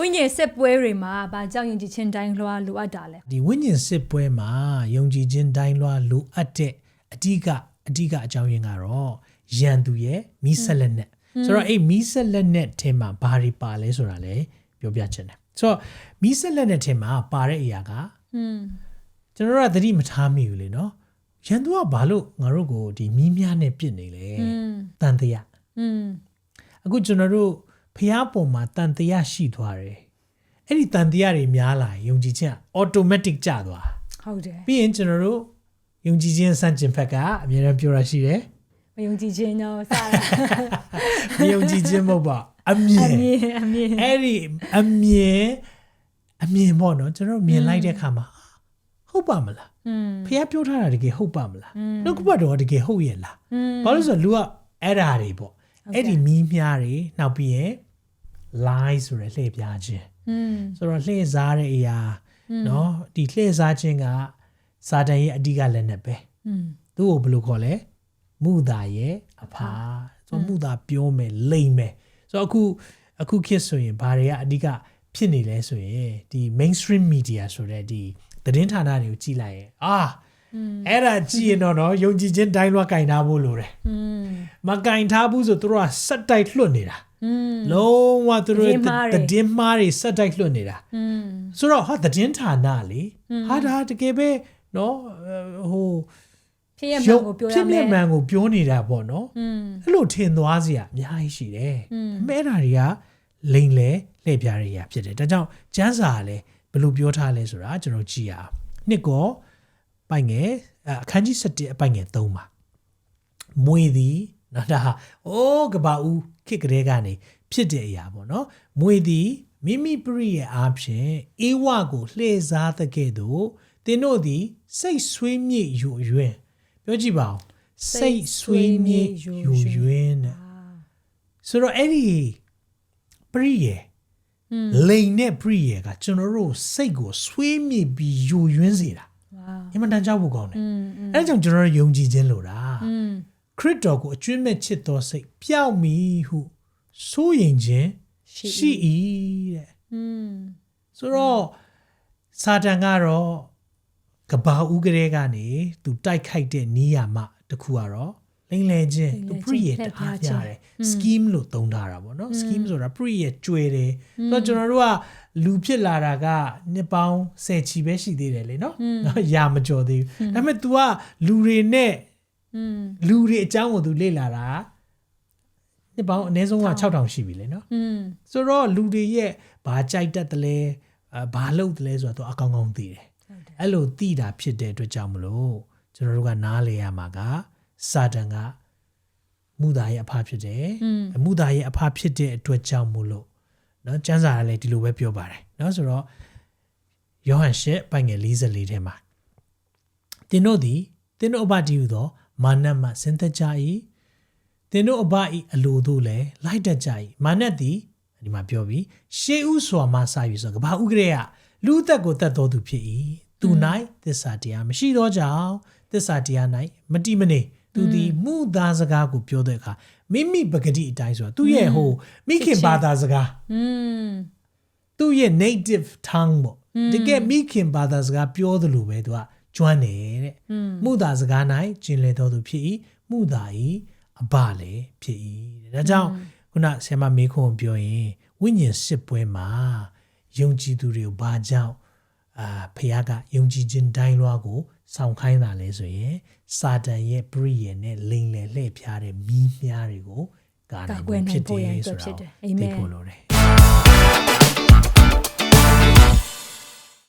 ဝိညာဉ်စစ်ပွဲတွေမှာဘာကြောင့်ယုံကြည်ခြင်းတိုင်းလွှာလိုအပ်တာလဲ ဒီဝိညာဉ်စစ်ပွဲမှာယုံကြည်ခြင်းတိုင်းလွှာလိုအပ်တဲ့အဓိကအဓိကအကြောင်းရင်းကတော့ယန်သူရဲ့မိဆက်လက်နဲ့ဆိုတော့အဲ့မိဆက်လက်နဲ့ထဲမှာဘာတွေပါလဲဆိုတာလည်းပြောပြချင်တယ်ဆိုတော့မိဆက်လက်နဲ့ထဲမှာပါတဲ့အရာက อืม ကျွန်တော်တို့ကသတိမထားမိဘူးလေနော်ရန်သူကဘာလို့ငါတို့ကိုဒီမီးများနဲ့ပြစ်နေလဲ อืม တန်တရား อืม အခုကျွန်တော်တို့ ဖះပေါ်မှာတန်တရားရှိသွားတယ်အဲ့ဒီတန်တရားတွေများလာရင်ယုံကြည်ခြင်း automatic ကျသွားဟုတ်တယ်ပြီးရင်ကျွန်တော်တို့ယုံကြည်ခြင်းစံကျင်ဘက်ကအများအားပြောရရှိတယ်မယုံကြည်ခြင်းတော့စတာမယုံကြည်ခြင်းမဟုတ်ပါအမြင်အမြင်အမြင်အဲ့ဒီအမြင်အမြင်ပေါ့နော်ကျွန်တော်မြင်လိုက်တဲ့အခါမှာဟုတ်ပါမလားဖះပြောထားတာတကယ်ဟုတ်ပါမလားနှုတ်ကပတ်တော်ကတကယ်ဟုတ်ရဲ့လားဘာလို့ဆိုတော့ तू ကအဲ့ဓာတွေပေါ့အဲ့ဒီမီးများတွေနောက်ပြီးရင် lie ဆိုရယ်လှည့်ပြားခြင်း อืม ဆိုတော့လှည့်စားတဲ့အရာเนาะဒီလှည့်စားခြင်းကစာတန်ရဲ့အဓိကလက်နက်ပဲ อืม သူ့ကိုဘယ်လိုခေါ်လဲမုသာရဲ့အဖာဆိုတော့မုသာပြောမယ်လိမ့်မယ်ဆိုတော့အခုအခုခေတ်ဆိုရင်ဘာတွေကအဓိကဖြစ်နေလဲဆိုရင်ဒီ mainstream media ဆိုတဲ့ဒီသတင်းဌာနတွေကိုကြည့်လိုက်ရင်အာအဲ့ဒါကြည့်ရင်တော့နော်ယုံကြည်ခြင်းတိုင်းလွှာကင်ထားဖို့လိုတယ် อืม မကင်ထားဘူးဆိုသူတို့ကစက်တိုက်လွတ်နေတာ อืม လုံးဝသူတို့တည်င်းမှားတွေဆက်တိုက်လွတ်နေတာဆိုတော့ဟာတည်င်းဌာနလေဟာဒါတကယ်ပဲနော်ဟိုဖြစ်ရမှန်ကိုပြောရမယ်ဖြစ်ရမှန်ကိုပြောနေတာပေါ့နော်အဲ့လိုထင်သွားစရာအများကြီးရှိတယ်မဲတာတွေကလိန်လေလှည့်ပြားတွေကဖြစ်တယ်ဒါကြောင့်ကျန်းစာကလည်းဘယ်လိုပြောထားလဲဆိုတာကျွန်တော်ကြည့်ရအောင်နှစ်ကောပိုင်ငယ်အခန်းကြီး7အပိုင်ငယ်3ပါမွေသည် နော်ဒါအိုးကဘာဦးခစ်ကလေးကနေဖြစ်တဲ့အရာပေါ့နော်မွေသည်မိမိပရိရဲ့အားဖြင့်အေဝကိုလှည့်စားသကဲ့သို့သင်တို့သည် စိတ်ဆွေးမြေ့ယိုယွင်းပြောကြည့်ပါဦးစိတ်ဆွေးမြေ့ယိုယွင်းဆိုတော့အဲ့ဒီပရိရဲ့လိန်နဲ့ပရိရဲ့ကကျွန်တော်တို့စိတ်ကိုဆွေးမြေ့ပြီးယိုယွင်းစေတာအင်မတန်ကြောက်ဖို့ကောင်းတယ်အဲဒါကြောင့်ကျွန်တော်ယုံကြည်ခြင်းလို့တာ ခရစ်တော်ကိုအကျွင့်မဲ့ချစ်တော်စိတ်ပျောက်မီဟုစိုးရင်ခြင်းရှိ၏တဲ့ อืม ဆိုတော့စာတန်ကတော့ကဘာဦးကလေးကနေသူတိုက်ခိုက်တဲ့နီးယာမတစ်ခုကတော့လိမ့်လေခြင်းသူ pre ရဲ့တအားပြတယ် scheme လို့သုံးထားတာပေါ့နော် scheme ဆိုတာ pre ရဲ့ကျွဲတယ်ဆိုတော့ကျွန်တော်တို့ကလူဖြစ်လာတာကနှစ်ပေါင်း10ချီပဲရှိသေးတယ်လေနော်နော်ရာမကျော်သေးဘူးဒါပေမဲ့ तू ကလူတွေနဲ့ อืม လူတွေအကြောင်းကို तू လေ့လာတာနှစ်ပေါင်းအနည်းဆုံးက6000ရှိပြီလေနော် อืม ဆိုတော့လူတွေရဲ့ဘာကြိုက်တတ်တယ်လဲအဲဘာလုပ်တယ်လဲဆိုတော့သူအကောင်ကောင်သိတယ်အဲ့လိုသိတာဖြစ်တဲ့အတွက်ကြောင့်မလို့ကျွန်တော်တို့ကနားလေရမှာကစာတန်ကမူသားရဲ့အဖဖြစ်တယ်မူသားရဲ့အဖဖြစ်တဲ့အတွက်ကြောင့်မို့လို့เนาะကျမ်းစာကလည်းဒီလိုပဲပြောပါတယ်เนาะဆိုတော့ယောဟန်ရှစ်ပိုင်ငယ်44ထဲမှာသင်တို့သည်သင်တို့အဘတည်းဟူသော မာနမှစင်သက်ကြ၏သင်တို့အဘဤအလိုတို့လည်းလိုက်တတ်ကြ၏မာနသည်ဒီမှာပြောပြီးရှေးဥစွာမှစယူဆိုကဘာဥကရေကလူသက်ကိုတတ်တော်သူဖြစ်၏သူ၌သစ္စာတရားမရှိသောကြောင့်သစ္စာတရား၌မတိမနေသူသည်မှုသားစကားကိုပြောတဲ့အခါမိမိပဂတိအတိုင်းဆိုတာသူရဲ့ဟိုမိခင်ဘာသာစကားอืมသူ့ရဲ့ native tongue ပေါ့တကယ်မိခင်ဘာသာစကားပြောသလိုပဲသူက ကျွမ်းတယ်တဲ့မှုသာစကား၌ကျင်လေတော်သူဖြစ်၏မှုသာဤအဘလည်းဖြစ်၏တဲ့ဒါကြောင့်ခုနဆရာမမေခွန်ပြောရင်ဝိညာဉ်စစ်ပွဲမှာယုံကြည်သူတွေကိုဘာကြောင့်အာဖခင်ကယုံကြည်ခြင်းတိုင်းလွှားကိုဆောင်ခိုင်းတာလဲဆိုရင်စာတန်ရဲ့ပရိယေနဲ့လိန်လေလှည့်ဖျားတဲ့မီးမြားတွေကိုကာကာနိုင်ကွယ်ဖို့နိုင်ဖြစ်တဖို့ရန်ယ်အတွက်ဆိုဖြစ်တော့တယ်အာမသိင်ဖို့လိုတယ်